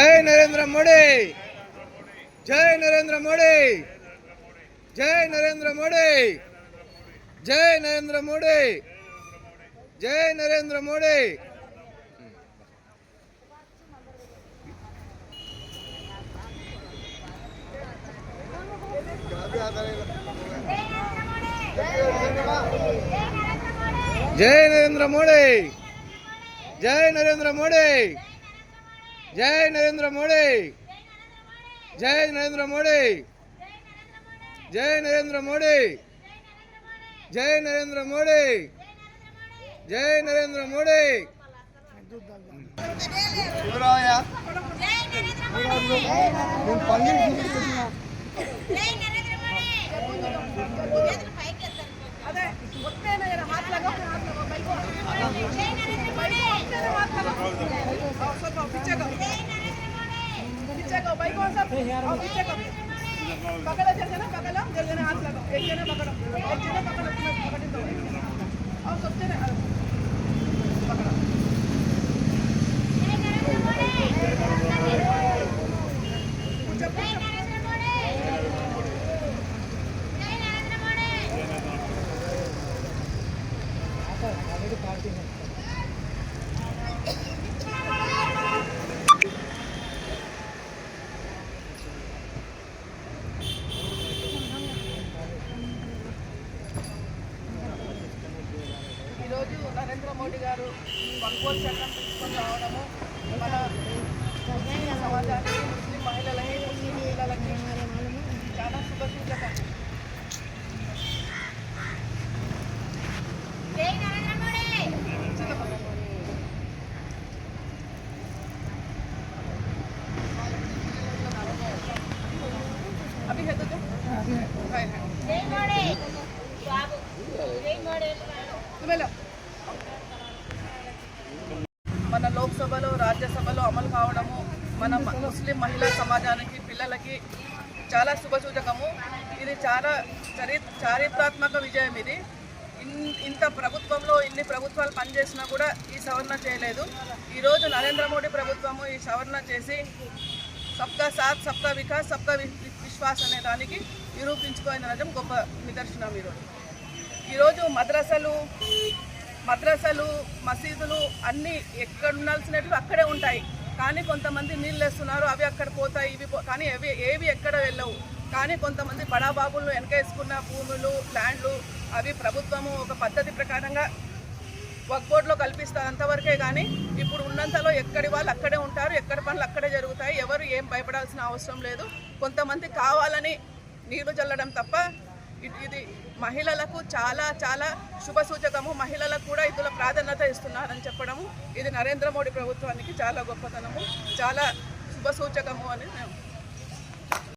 ಜೈ ನರೇಂದ್ರ ಮೋದಿ ಜೈ ನರೇಂದ್ರ ಮೋದಿ ಜೈ ನರೇಂದ್ರ ಮೋದಿ ಜೈ ನರೇಂದ್ರ ಮೋದಿ ಜೈ ನರೇಂದ್ರ ಮೋದಿ ಜೈ ನರೇಂದ್ರ ಮೋದಿ ಜೈ ನರೇಂದ್ರ ಮೋದಿ ಜೈ ನರೇಂದ್ರ ಮೋದಿ ಜೈ ನರೇಂದ್ರ ಮೋದಿ ಜೈ ನರೇಂದ್ರ ಮೋದಿ ಜೈ ನರೇಂದ್ರ ಮೋದಿ ಜೈ ನರೇಂದ್ರ ಮೋದಿ ಜೈ पकड़ो चल जाना पकड़ो जल जाना हाथ लगाओ एक जना पकड़ो एक जना पकड़ो पकड़ दो और सबसे पकड़ो पार्टी है నరేంద్ర మోడీ గారు ఈ వక్ఫోర్ చట్టం తీసుకొని రావడము మన సమాజానికి ముస్లిం మహిళలకి ముస్లిం మహిళలకి చాలా శుభసూచకం. अभी है तो तो हाय हाय जय మన లోక్సభలో రాజ్యసభలో అమలు కావడము మన ముస్లిం మహిళా సమాజానికి పిల్లలకి చాలా శుభసూచకము. ఇది చాలా చరి చారిత్రాత్మక విజయం ఇది. ఇన్- ఇంత ప్రభుత్వంలో ఇన్ని ప్రభుత్వాలు పనిచేసినా కూడా ఈ సవరణ చేయలేదు. ఈరోజు నరేంద్ర మోడీ ప్రభుత్వము ఈ సవరణ చేసి సబ్కా సాత్ సబ్కా వికాస్ సబ్కా విశ్వాస్ అనే దానికి నిరూపించుకోవడం గొప్ప నిదర్శనం ఈరోజు. ఈరోజు మద్రసలు మద్రసలు మసీదులు అన్నీ ఎక్కడ ఉండాల్సినవి అక్కడే ఉంటాయి. కానీ కొంతమంది నీళ్ళు వేస్తున్నారు అవి అక్కడ పోతాయి ఇవి పో- కానీ అవి ఏవి ఎక్కడ వెళ్ళవు. కానీ కొంతమంది బడాబాబులు వెనకేసుకున్న భూములు ల్యాండ్లు అవి ప్రభుత్వము ఒక పద్ధతి ప్రకారంగా వర్క్ బోర్డులో కల్పిస్తారు. అంతవరకే కానీ ఇప్పుడు ఉన్నంతలో ఎక్కడి వాళ్ళు అక్కడే ఉంటారు ఎక్కడ పనులు అక్కడే జరుగుతాయి ఎవరు ఏం భయపడాల్సిన అవసరం లేదు. కొంతమంది కావాలని నీళ్ళు చల్లడం తప్ప ఇది మహిళలకు చాలా చాలా శుభ సూచకము. మహిళలకు కూడా ఇందులో ప్రాధాన్యత ఇస్తున్నారని చెప్పడము. ఇది నరేంద్ర మోడీ ప్రభుత్వానికి చాలా గొప్పతనము చాలా శుభ సూచకము అని